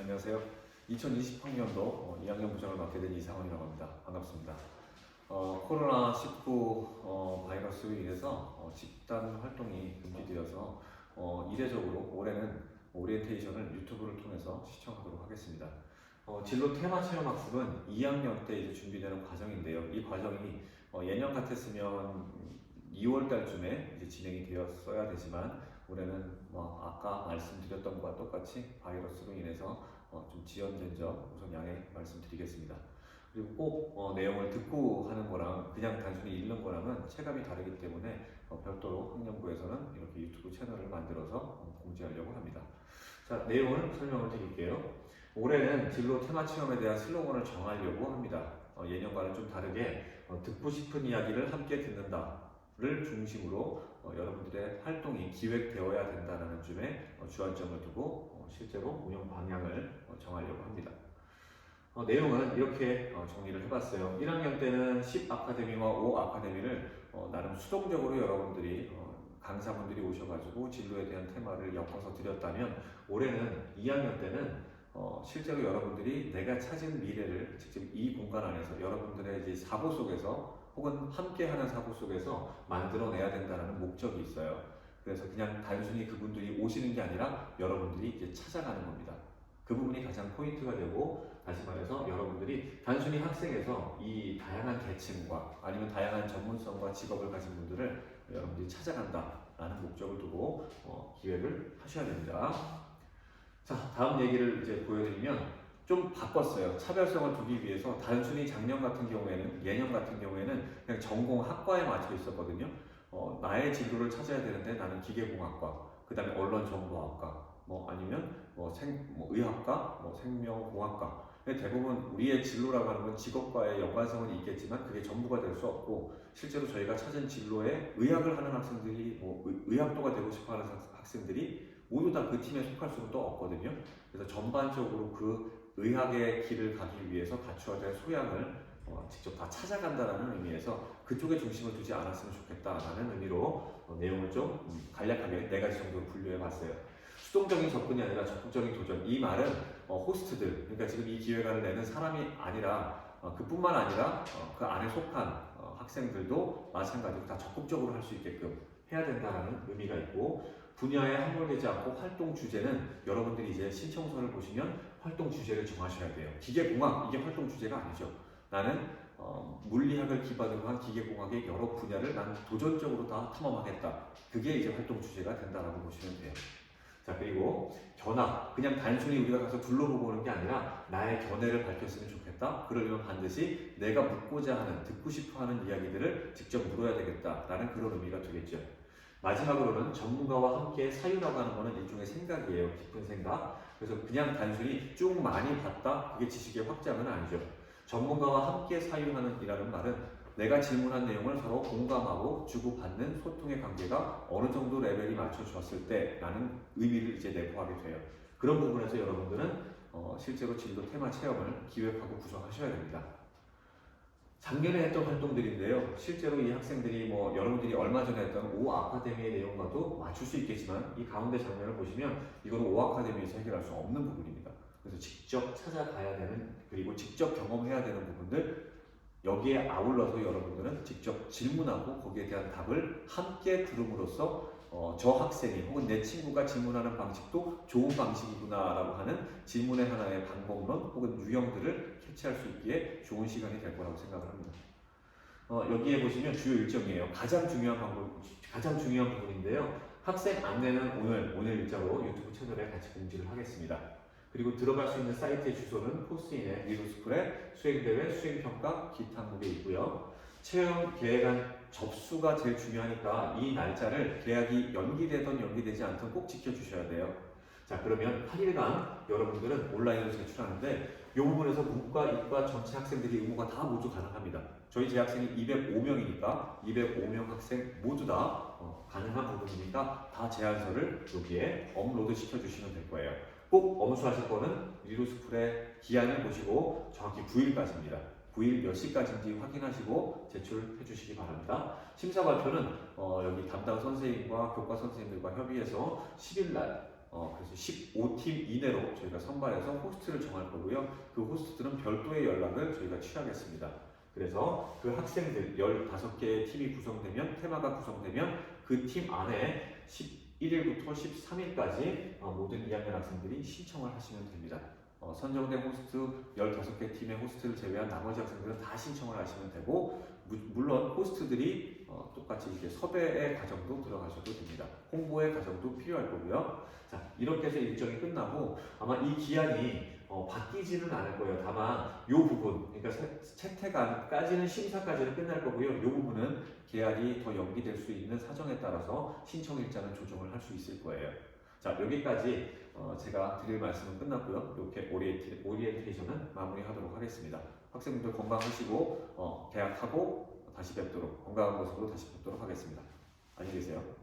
안녕하세요. 2020학년도 어, 2학년 부장을 맡게 된 이상원이라고 합니다. 반갑습니다. 어, 코로나19 어, 바이러스로 인해서 어, 집단 활동이 금지되어서 어, 이례적으로 올해는 오리엔테이션을 유튜브를 통해서 시청하도록 하겠습니다. 어, 진로 테마 체험 학습은 2학년 때 이제 준비되는 과정인데요. 이 과정이 어, 예년 같았으면 2월 달쯤에 이제 진행이 되었어야 되지만 올해는 뭐 아까 말씀드렸던 것과 똑같이 바이러스로 인해서 어, 좀 지연된 점 우선 양해 말씀드리겠습니다. 그리고 꼭 어, 내용을 듣고 하는 거랑 그냥 단순히 읽는 거랑은 체감이 다르기 때문에 어, 별도로 학년부에서는 이렇게 유튜브 채널을 만들어서 어, 공지하려고 합니다. 자 내용을 설명을 드릴게요. 올해는 진로 테마 체험에 대한 슬로건을 정하려고 합니다. 어, 예년과는 좀 다르게 어, 듣고 싶은 이야기를 함께 듣는다 를 중심으로 어, 여러분들의 활동이 기획되어야 된다는 점에 어, 주안점을 두고 어, 실제로 운영 방향을 어, 정하려고 합니다. 어, 내용은 이렇게 어, 정리를 해봤어요. 1학년 때는 10 아카데미와 5 아카데미를 어, 나름 수동적으로 여러분들이 어, 강사분들이 오셔가지고 진로에 대한 테마를 엮어서 드렸다면 올해는 2학년 때는 어, 실제로 여러분들이 내가 찾은 미래를 직접 이 공간 안에서 여러분들의 이제 사고 속에서 혹은 함께하는 사고 속에서 만들어내야 된다는 목적이 있어요. 그래서 그냥 단순히 그분들이 오시는 게 아니라 여러분들이 이제 찾아가는 겁니다. 그 부분이 가장 포인트가 되고 다시 말해서 여러분들이 단순히 학생에서 이 다양한 계층과 아니면 다양한 전문성과 직업을 가진 분들을 여러분들이 찾아간다라는 목적을 두고 어, 기획을 하셔야 됩니다. 자 다음 얘기를 이제 보여드리면 좀 바꿨어요. 차별성을 두기 위해서 단순히 작년 같은 경우에는 예년 같은 경우에는 그냥 전공 학과에 맞춰 있었거든요. 어, 나의 진로를 찾아야 되는데 나는 기계공학과, 그 다음에 언론정보학과, 뭐 아니면 뭐 생, 뭐 의학과, 뭐 생명공학과. 대부분 우리의 진로라고 하는 건 직업과의 연관성은 있겠지만 그게 전부가 될 수 없고 실제로 저희가 찾은 진로에 의학을 하는 학생들이 뭐 의- 의학도가 되고 싶어하는 학- 학생들이 모두 다 그 팀에 속할 수는 또 없거든요. 그래서 전반적으로 그 의학의 길을 가기 위해서 갖추어야 될 소양을 어, 직접 다 찾아간다라는 의미에서 그쪽에 중심을 두지 않았으면 좋겠다라는 의미로 어, 내용을 좀 음, 간략하게 네 가지 정도로 분류해 봤어요. 수동적인 접근이 아니라 적극적인 도전. 이 말은 어, 호스트들, 그러니까 지금 이 기획안을 내는 사람이 아니라 어, 그뿐만 아니라 어, 그 안에 속한 어, 학생들도 마찬가지로 다 적극적으로 할 수 있게끔 해야 된다는 의미가 있고 분야에 함몰되지 않고 활동 주제는 여러분들이 이제 신청서를 보시면 활동 주제를 정하셔야 돼요. 기계공학 이게 활동 주제가 아니죠. 나는 어, 물리학을 기반으로 한 기계공학의 여러 분야를 나는 도전적으로 다 탐험하겠다. 그게 이제 활동 주제가 된다라고 보시면 돼요. 자 그리고 견학 그냥 단순히 우리가 가서 둘러보고 오는 게 아니라 나의 견해를 밝혔으면 좋겠다. 그러려면 반드시 내가 묻고자 하는 듣고 싶어 하는 이야기들을 직접 물어야 되겠다 라는 그런 의미가 되겠죠. 마지막으로는 전문가와 함께 사유라고 하는 거는 일종의 생각이에요. 깊은 생각. 그래서 그냥 단순히 쭉 많이 봤다 그게 지식의 확장은 아니죠. 전문가와 함께 사유하는 이라는 말은 내가 질문한 내용을 서로 공감하고 주고받는 소통의 관계가 어느 정도 레벨이 맞춰졌을 때라는 의미를 이제 내포하게 돼요. 그런 부분에서 여러분들은 어, 실제로 진로 테마 체험을 기획하고 구성하셔야 됩니다. 작년에 했던 활동들인데요. 실제로 이 학생들이 뭐 여러분들이 얼마 전에 했던 오 아카데미의 내용과도 맞출 수 있겠지만 이 가운데 장면을 보시면 이거는 오 아카데미에서 해결할 수 없는 부분입니다. 그래서 직접 찾아가야 되는 그리고 직접 경험해야 되는 부분들 여기에 아울러서 여러분들은 직접 질문하고 거기에 대한 답을 함께 들음으로써 어, 저 학생이 혹은 내 친구가 질문하는 방식도 좋은 방식이구나라고 하는 질문의 하나의 방법론 혹은 유형들을 캐치할 수 있기에 좋은 시간이 될 거라고 생각을 합니다. 어, 여기에 보시면 주요 일정이에요. 가장 중요한 방법, 가장 중요한 부분인데요. 학생 안내는 오늘 오늘 일자로 유튜브 채널에 같이 공지를 하겠습니다. 그리고 들어갈 수 있는 사이트의 주소는 포스인의 리로스쿨의 수행대회, 수행평가, 기타 항목에 있고요. 체험 계획안 접수가 제일 중요하니까 이 날짜를 계약이 연기되던 연기되지 않든 꼭 지켜주셔야 돼요. 자 그러면 8일간 여러분들은 온라인으로 제출하는데 이 부분에서 문과, 이과 전체 학생들이 응모가 다 모두 가능합니다. 저희 재학생이 205명이니까 205명 학생 모두 다 어, 가능한 부분이니까 다 제안서를 여기에 업로드 시켜주시면 될 거예요. 꼭 엄수하실 거는 리로스쿨의 기한을 보시고 정확히 9일까지입니다. 9일 몇 시까지인지 확인하시고 제출해 주시기 바랍니다. 심사 발표는 어, 여기 담당 선생님과 교과 선생님들과 협의해서 10일 날 어, 그래서 15팀 이내로 저희가 선발해서 호스트를 정할 거고요. 그 호스트들은 별도의 연락을 저희가 취하겠습니다. 그래서 그 학생들 15개의 팀이 구성되면 테마가 구성되면 그 팀 안에 11일부터 13일까지 어, 모든 2학년 학생들이 신청을 하시면 됩니다. 어, 선정된 호스트 15개 팀의 호스트를 제외한 나머지 학생들은 다 신청을 하시면 되고 무- 물론 호스트들이 어, 똑같이 이렇게 섭외의 과정도 들어가셔도 됩니다. 홍보의 과정도 필요할 거고요. 자 이렇게 해서 일정이 끝나고 아마 이 기한이 어, 바뀌지는 않을 거예요. 다만 이 부분, 그러니까 세- 채택안까지는 심사까지는 끝날 거고요. 이 부분은 계약이 더 연기될 수 있는 사정에 따라서 신청 일자는 조정을 할 수 있을 거예요. 자 여기까지 어, 제가 드릴 말씀은 끝났고요. 이렇게 오리엔테, 오리엔테이션은 마무리하도록 하겠습니다. 학생분들 건강하시고 어, 계약하고 다시 뵙도록 건강한 모습으로 다시 뵙도록 하겠습니다. 안녕히 계세요.